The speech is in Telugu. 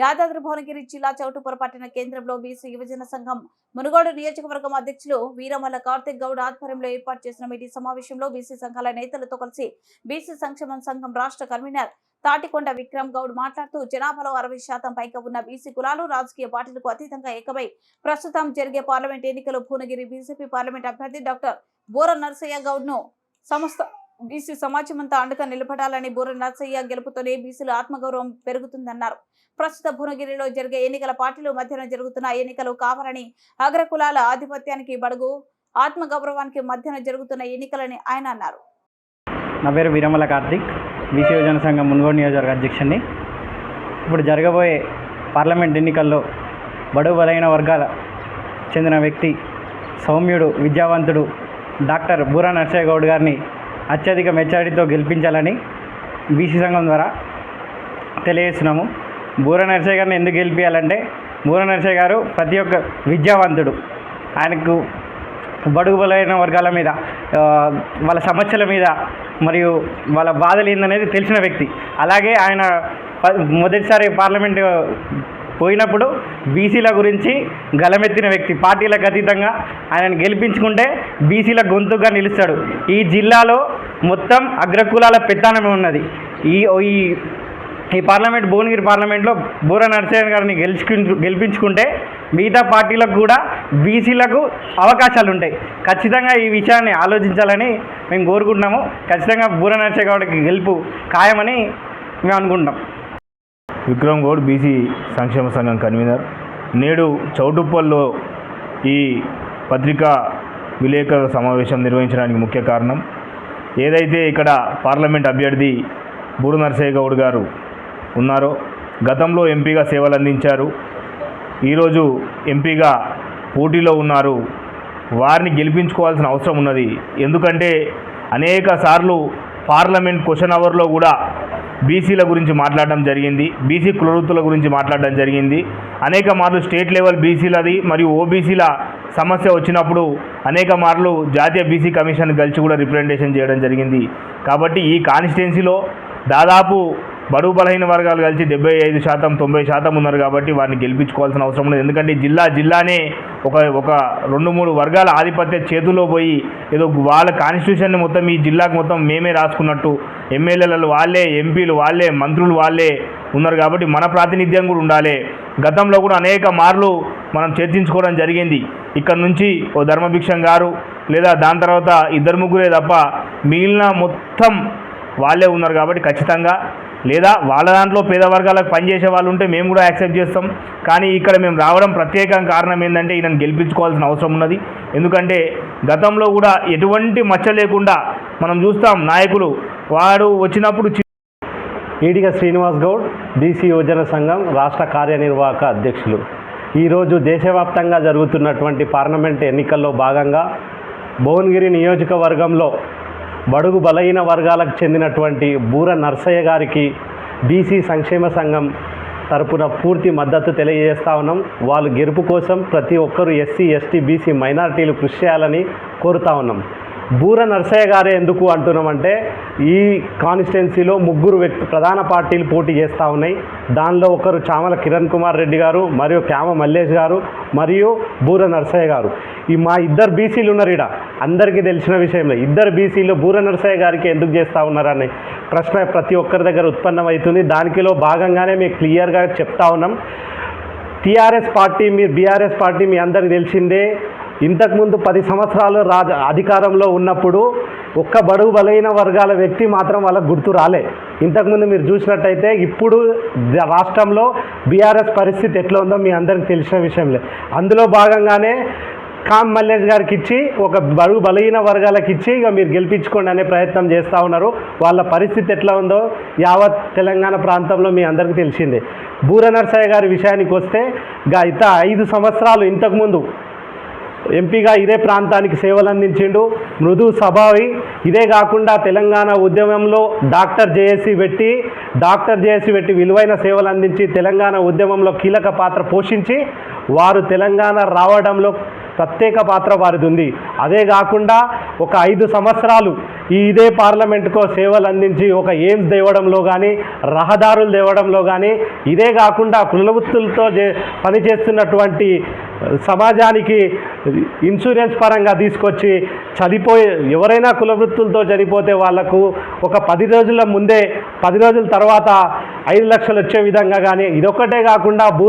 యాదాద్రి భువనగిరి జిల్లా చౌటుపుర పట్టణ కేంద్రంలో బీసీ యువజన సంఘం మునుగోడు నియోజకవర్గం అధ్యక్షులు వీరమల్ల కార్తిక్ గౌడ్ ఆధ్వర్యంలో ఏర్పాటు చేసిన మీటి సమావేశంలో బీసీ సంఘాల నేతలతో కలిసి బీసీ సంక్షేమ సంఘం రాష్ట్ర కన్వీనర్ తాటికొండ విక్రమ్ గౌడ్ మాట్లాడుతూ జనాభాలో అరవై శాతం పైగా ఉన్న బీసీ కులాలు రాజకీయ పార్టీలకు అతీతంగా ఏకమై ప్రస్తుతం జరిగే పార్లమెంట్ ఎన్నికలు భువనగిరి బీజేపీ పార్లమెంట్ అభ్యర్థి డాక్టర్ బోర నరసయ్య గౌడ్ను సంస్థ బీసీ సమాజం అంతా అండగా నిలబడాలని బూర నర్సయ్య గెలుపుతోనే బీసీల ఆత్మగౌరవం పెరుగుతుందన్నారు. ప్రస్తుత భువనగిరిలో జరిగే ఎన్నికల పార్టీలు మధ్యన జరుగుతున్న ఎన్నికలు కావాలని అగ్రకులాల ఆధిపత్యానికి బడుగు ఆత్మగౌరవానికి మధ్యన జరుగుతున్న ఎన్నికలని ఆయన అన్నారు. నా పేరు వీరమల కార్తిక్ బీసీ యువజన సంఘం మున్గోడు నియోజకవర్గ అధ్యక్షుడిని. ఇప్పుడు జరగబోయే పార్లమెంట్ ఎన్నికల్లో బడుగు బలైన వర్గాల చెందిన వ్యక్తి సౌమ్యుడు విద్యావంతుడు డాక్టర్ బూరా నర్సయ్య గౌడ్ గారిని అత్యధిక మెచ్చారిటీతో గెలిపించాలని బీసీ సంఘం ద్వారా తెలియజేస్తున్నాము. బూర నర్సయ్య గారిని ఎందుకు గెలిపించాలంటే బూర నర్సయ్య గారు ప్రతి ఒక్క విద్యావంతుడు ఆయనకు బడుగు బలైన వర్గాల మీద వాళ్ళ సమస్యల మీద మరియు వాళ్ళ బాధలు ఏందనేది తెలిసిన వ్యక్తి. అలాగే ఆయన ప- మొదటిసారి పార్లమెంట్ పోయినప్పుడు బీసీల గురించి గలమెత్తిన వ్యక్తి పార్టీలకు అతీతంగా ఆయనను గెలిపించుకుంటే బీసీల గొంతుగా నిలుస్తాడు. ఈ జిల్లాలో మొత్తం అగ్రకులాల పెత్తానమే ఉన్నది. ఈ ఈ ఈ పార్లమెంట్ భువనగిరి పార్లమెంట్లో బూర నరసింహన్ గారిని గెలుచుకు గెలిపించుకుంటే మిగతా పార్టీలకు కూడా బీసీలకు అవకాశాలు ఉంటాయి ఖచ్చితంగా ఈ విషయాన్ని ఆలోచించాలని మేము కోరుకుంటున్నాము. ఖచ్చితంగా బూర నరసింహ గారికి గెలుపు ఖాయమని మేము అనుకుంటున్నాం. విక్రమ్ గౌడ్ బీసీ సంక్షేమ సంఘం కన్వీనర్. నేడు చౌటుప్పల్లో ఈ పత్రికా విలేకరుల సమావేశం నిర్వహించడానికి ముఖ్య కారణం. ఏదైతే ఇక్కడ పార్లమెంట్ అభ్యర్థి బూడు నరసయ్య గౌడ్ గారు ఉన్నారో గతంలో ఎంపీగా సేవలు అందించారు. ఈరోజు ఎంపీగా పోటీలో ఉన్నారు. వారిని గెలిపించుకోవాల్సిన అవసరం ఉన్నది. ఎందుకంటే అనేక సార్లు పార్లమెంట్ క్వశ్చన్ అవర్లో కూడా బీసీల గురించి మాట్లాడడం జరిగింది. బీసీ కులవృత్తుల గురించి మాట్లాడడం జరిగింది. అనేక మార్లు స్టేట్ లెవెల్ బీసీలది మరియు ఓబీసీల సమస్య వచ్చినప్పుడు అనేక మార్లు జాతీయ బీసీ కమిషన్ కలిసి కూడా రిప్రజెంటేషన్ చేయడం జరిగింది. కాబట్టి ఈ కాన్స్టిట్యున్సీలో దాదాపు బడుగు బలహీన వర్గాలు కలిసి డెబ్బై ఐదు శాతం తొంభై శాతం ఉన్నారు కాబట్టి వారిని గెలిపించుకోవాల్సిన అవసరం లేదు ఎందుకంటే జిల్లా జిల్లానే ఒక ఒక రెండు మూడు వర్గాల ఆధిపత్య చేతుల్లో పోయి ఏదో వాళ్ళ కాన్స్టిట్యూషన్ని మొత్తం ఈ జిల్లాకు మొత్తం మేమే రాసుకున్నట్టు ఎమ్మెల్యేలు వాళ్ళే ఎంపీలు వాళ్ళే మంత్రులు వాళ్ళే ఉన్నారు కాబట్టి మన ప్రాతినిధ్యం కూడా ఉండాలి. గతంలో కూడా అనేక మార్లు మనం చర్చించుకోవడం జరిగింది. ఇక్కడ నుంచి ఓ ధర్మభిక్షం గారు లేదా దాని తర్వాత ఇద్దరు ముగ్గురే తప్ప మిగిలిన మొత్తం వాళ్ళే ఉన్నారు కాబట్టి ఖచ్చితంగా లేదా వాళ్ళ దాంట్లో పేద వర్గాలకు పనిచేసే వాళ్ళు ఉంటే మేము కూడా యాక్సెప్ట్ చేస్తాం. కానీ ఇక్కడ మేము రావడం ప్రత్యేక కారణం ఏంటంటే ఈయనను గెలిపించుకోవాల్సిన అవసరం ఉన్నది. ఎందుకంటే గతంలో కూడా ఎటువంటి మచ్చ లేకుండా మనం చూస్తాం నాయకులు. వాడు వచ్చినప్పుడు చి- ఈడిగ శ్రీనివాస్ గౌడ్ బీసీ యువజన సంఘం రాష్ట్ర కార్యనిర్వాహక అధ్యక్షులు. ఈరోజు దేశవ్యాప్తంగా జరుగుతున్నటువంటి పార్లమెంట్ ఎన్నికల్లో భాగంగా భువనగిరి నియోజకవర్గంలో బడుగు బలహీన వర్గాలకు చెందినటువంటి బూర నర్సయ్య గారికి బీసీ సంక్షేమ సంఘం తరపున పూర్తి మద్దతు తెలియజేస్తా ఉన్నాం. వాళ్ళు గెలుపు కోసం ప్రతి ఒక్కరూ ఎస్సీ ఎస్టీ బీసీ మైనారిటీలు కృషి చేయాలని కోరుతా ఉన్నాం. బూర నర్సయ్య గారే ఎందుకు అంటున్నామంటే ఈ కాన్స్టిట్యున్సీలో ముగ్గురు వ్యక్తి ప్రధాన పార్టీలు పోటీ చేస్తూ ఉన్నాయి. దానిలో ఒకరు చామల కిరణ్ కుమార్ రెడ్డి గారు మరియు క్యామ మల్లేష్ గారు మరియు బూర నర్సయ్య గారు. ఈ మా ఇద్దరు బీసీలు ఉన్నారు ఇడ అందరికీ తెలిసిన విషయంలో. ఇద్దరు బీసీలు బూర నర్సయ్య గారికి ఎందుకు చేస్తూ ఉన్నారని ప్రశ్న ప్రతి ఒక్కరి దగ్గర ఉత్పన్నమవుతుంది. దానికిలో భాగంగానే మేము క్లియర్గా చెప్తా ఉన్నాం. టీఆర్ఎస్ పార్టీ మీరు బీఆర్ఎస్ పార్టీ మీ అందరికి తెలిసిందే. ఇంతకుముందు పది సంవత్సరాలు రాజ అధికారంలో ఉన్నప్పుడు ఒక్క బడుగు బలైన వర్గాల వ్యక్తి మాత్రం వాళ్ళకు గుర్తు రాలే. ఇంతకుముందు మీరు చూసినట్టయితే ఇప్పుడు రాష్ట్రంలో బీఆర్ఎస్ పరిస్థితి ఎట్లా ఉందో మీ అందరికి తెలిసిన విషయంలే అందులో భాగంగానే కామ్ మల్లేష్ గారికి ఇచ్చి ఒక బరువు బలహీన వర్గాలకు ఇచ్చి ఇక మీరు గెలిపించుకోండి అనే ప్రయత్నం చేస్తూ ఉన్నారు. వాళ్ళ పరిస్థితి ఎట్లా ఉందో యావత్ తెలంగాణ ప్రాంతంలో మీ అందరికీ తెలిసిందే. బూర నరసయ్య గారి విషయానికి వస్తే గత ఐదు సంవత్సరాలు ఇంతకుముందు ఎంపీగా ఇదే ప్రాంతానికి సేవలు అందించిండు మృదు స్వభావి. ఇదే కాకుండా తెలంగాణ ఉద్యమంలో డాక్టర్ జేఏసీ పెట్టి డాక్టర్ జేఏసీ పెట్టి విలువైన సేవలు అందించి తెలంగాణ ఉద్యమంలో కీలక పాత్ర పోషించి వారు తెలంగాణ రావడంలో ప్రత్యేక పాత్ర వారిది ఉంది అదే కాకుండా ఒక ఐదు సంవత్సరాలు ఈ ఇదే పార్లమెంటుకో సేవలు అందించి ఒక ఎయిమ్స్ తేవడంలో కానీ రహదారులు తేవడంలో కానీ ఇదే కాకుండా కులవృత్తులతో చే- పనిచేస్తున్నటువంటి సమాజానికి ఇన్సూరెన్స్ పరంగా తీసుకొచ్చి చనిపోయే ఎవరైనా కులవృత్తులతో చనిపోతే వాళ్ళకు ఒక పది రోజుల ముందే పది రోజుల తర్వాత ఐదు లక్షలు వచ్చే విధంగా కానీ ఇదొక్కటే కాకుండా భూ